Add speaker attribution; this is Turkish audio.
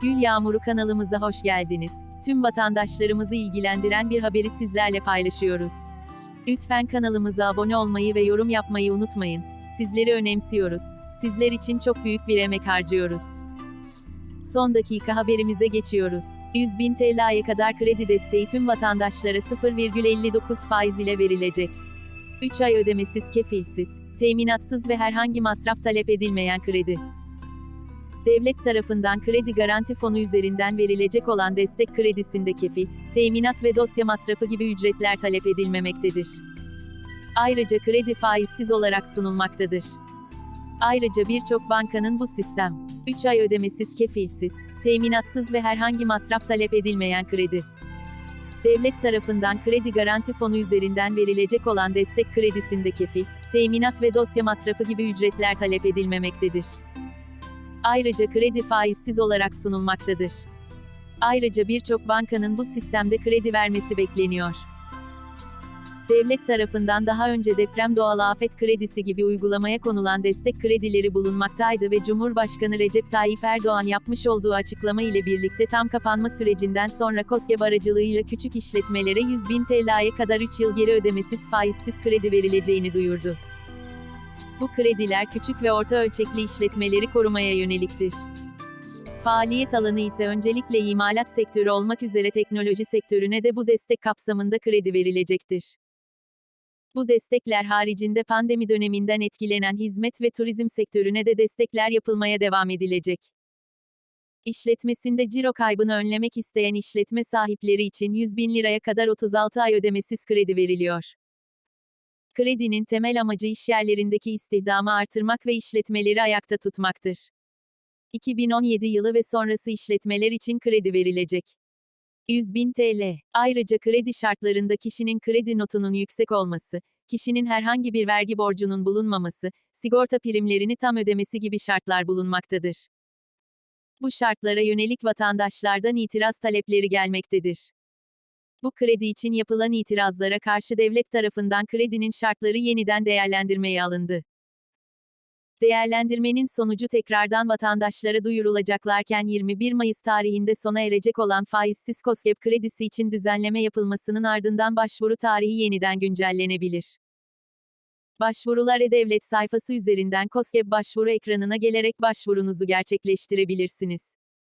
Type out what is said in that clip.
Speaker 1: Gül Yağmuru kanalımıza hoş geldiniz. Tüm vatandaşlarımızı ilgilendiren bir haberi sizlerle paylaşıyoruz. Lütfen kanalımıza abone olmayı ve yorum yapmayı unutmayın. Sizleri önemsiyoruz. Sizler için çok büyük bir emek harcıyoruz. Son dakika haberimize geçiyoruz. 100 bin TL'ye kadar kredi desteği tüm vatandaşlara 0,59 faiz ile verilecek. 3 ay ödemesiz kefilsiz, teminatsız ve herhangi masraf talep edilmeyen kredi. Devlet tarafından kredi garanti fonu üzerinden verilecek olan destek kredisinde kefil, teminat ve dosya masrafı gibi ücretler talep edilmemektedir. Ayrıca kredi faizsiz olarak sunulmaktadır. Ayrıca birçok bankanın bu sistem, 3 ay ödemesiz kefilsiz, teminatsız ve herhangi masraf talep edilmeyen kredi. Devlet tarafından kredi garanti fonu üzerinden verilecek olan destek kredisinde kefil, teminat ve dosya masrafı gibi ücretler talep edilmemektedir. Ayrıca kredi faizsiz olarak sunulmaktadır. Ayrıca birçok bankanın bu sistemde kredi vermesi bekleniyor. Devlet tarafından daha önce deprem doğal afet kredisi gibi uygulamaya konulan destek kredileri bulunmaktaydı ve Cumhurbaşkanı Recep Tayyip Erdoğan yapmış olduğu açıklama ile birlikte tam kapanma sürecinden sonra KOSYAB aracılığıyla küçük işletmelere 100 bin TL'ye kadar 3 yıl geri ödemesiz faizsiz kredi verileceğini duyurdu. Bu krediler küçük ve orta ölçekli işletmeleri korumaya yöneliktir. Faaliyet alanı ise öncelikle imalat sektörü olmak üzere teknoloji sektörüne de bu destek kapsamında kredi verilecektir. Bu destekler haricinde pandemi döneminden etkilenen hizmet ve turizm sektörüne de destekler yapılmaya devam edilecek. İşletmesinde ciro kaybını önlemek isteyen işletme sahipleri için 100 bin liraya kadar 36 ay ödemesiz kredi veriliyor. Kredinin temel amacı işyerlerindeki istihdamı artırmak ve işletmeleri ayakta tutmaktır. 2017 yılı ve sonrası işletmeler için kredi verilecek. 100 bin TL. Ayrıca kredi şartlarında kişinin kredi notunun yüksek olması, kişinin herhangi bir vergi borcunun bulunmaması, sigorta primlerini tam ödemesi gibi şartlar bulunmaktadır. Bu şartlara yönelik vatandaşlardan itiraz talepleri gelmektedir. Bu kredi için yapılan itirazlara karşı devlet tarafından kredinin şartları yeniden değerlendirmeye alındı. Değerlendirmenin sonucu tekrardan vatandaşlara duyurulacaklarken 21 Mayıs tarihinde sona erecek olan faizsiz KOSGEB kredisi için düzenleme yapılmasının ardından başvuru tarihi yeniden güncellenebilir. Başvurular e-Devlet sayfası üzerinden KOSGEB başvuru ekranına gelerek başvurunuzu gerçekleştirebilirsiniz.